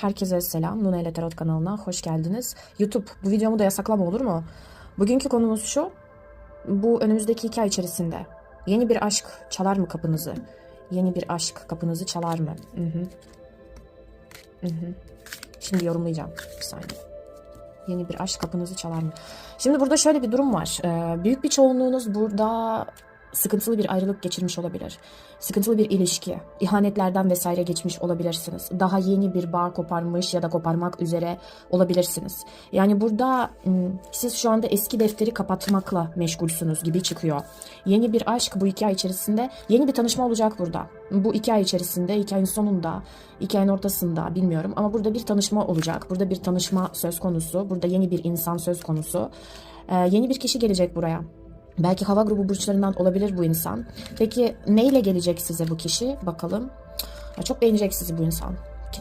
Herkese selam. Luna ile Tarot kanalına hoş geldiniz. YouTube bu videomu da yasaklama olur mu? Bugünkü konumuz şu. Bu önümüzdeki iki ay içerisinde yeni bir aşk çalar mı kapınızı? Yeni bir aşk kapınızı çalar mı? Hı hı. Hı hı. Şimdi yorumlayacağım. Bir saniye. Yeni bir aşk kapınızı çalar mı? Şimdi burada şöyle bir durum var. Ee, büyük bir çoğunluğunuz burada sıkıntılı bir ayrılık geçirmiş olabilir. Sıkıntılı bir ilişki, ihanetlerden vesaire geçmiş olabilirsiniz. Daha yeni bir bağ koparmış ya da koparmak üzere olabilirsiniz. Yani burada siz şu anda eski defteri kapatmakla meşgulsünüz gibi çıkıyor. Yeni bir aşk bu iki ay içerisinde, yeni bir tanışma olacak burada. Bu iki ay içerisinde, iki ayın sonunda, iki ayın ortasında bilmiyorum ama burada bir tanışma olacak. Burada bir tanışma söz konusu, burada yeni bir insan söz konusu. Ee, yeni bir kişi gelecek buraya. Belki hava grubu burçlarından olabilir bu insan. Peki neyle gelecek size bu kişi? Bakalım. Çok beğenecek sizi bu insan.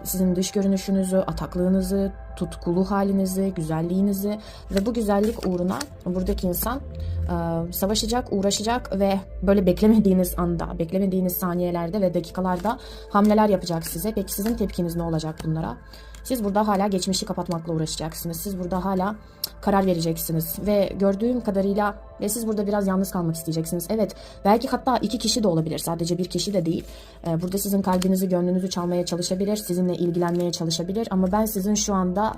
Sizin dış görünüşünüzü, ataklığınızı, tutkulu halinizi, güzelliğinizi ve bu güzellik uğruna buradaki insan e, savaşacak, uğraşacak ve böyle beklemediğiniz anda, beklemediğiniz saniyelerde ve dakikalarda hamleler yapacak size. Peki sizin tepkiniz ne olacak bunlara? Siz burada hala geçmişi kapatmakla uğraşacaksınız. Siz burada hala karar vereceksiniz ve gördüğüm kadarıyla ve siz burada biraz yalnız kalmak isteyeceksiniz. Evet belki hatta iki kişi de olabilir sadece bir kişi de değil. Ee, Burada sizin kalbinizi gönlünüzü çalmaya çalışabilir sizinle ilgilenmeye çalışabilir ama ben sizin şu anda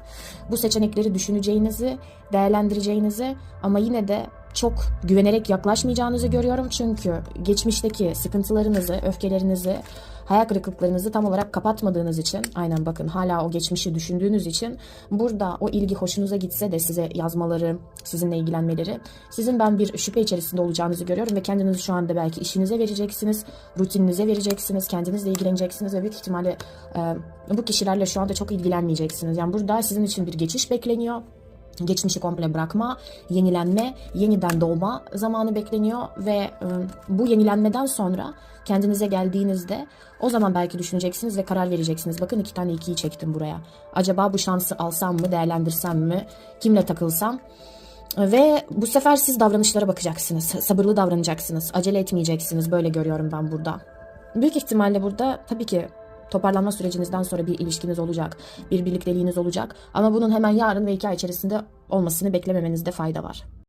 bu seçenekleri düşüneceğinizi değerlendireceğinizi ama yine de çok güvenerek yaklaşmayacağınızı görüyorum. Çünkü geçmişteki sıkıntılarınızı, öfkelerinizi, hayal kırıklıklarınızı tam olarak kapatmadığınız için, aynen bakın hala o geçmişi düşündüğünüz için burada o ilgi hoşunuza gitse de size yazmaları, sizinle ilgilenmeleri, sizin ben bir şüphe içerisinde olacağınızı görüyorum ve kendinizi şu anda belki işinize vereceksiniz, rutininize vereceksiniz, kendinizle ilgileneceksiniz ve büyük ihtimalle e, bu kişilerle şu anda çok ilgilenmeyeceksiniz. Yani burada sizin için bir geçiş bekleniyor geçmişi komple bırakma, yenilenme, yeniden doğma zamanı bekleniyor ve e, bu yenilenmeden sonra kendinize geldiğinizde o zaman belki düşüneceksiniz ve karar vereceksiniz. Bakın iki tane ikiyi çektim buraya. Acaba bu şansı alsam mı, değerlendirsem mi, kimle takılsam? Ve bu sefer siz davranışlara bakacaksınız. Sabırlı davranacaksınız. Acele etmeyeceksiniz. Böyle görüyorum ben burada. Büyük ihtimalle burada tabii ki toparlanma sürecinizden sonra bir ilişkiniz olacak. Bir birlikteliğiniz olacak. Ama bunun hemen yarın ve iki ay içerisinde olmasını beklememenizde fayda var.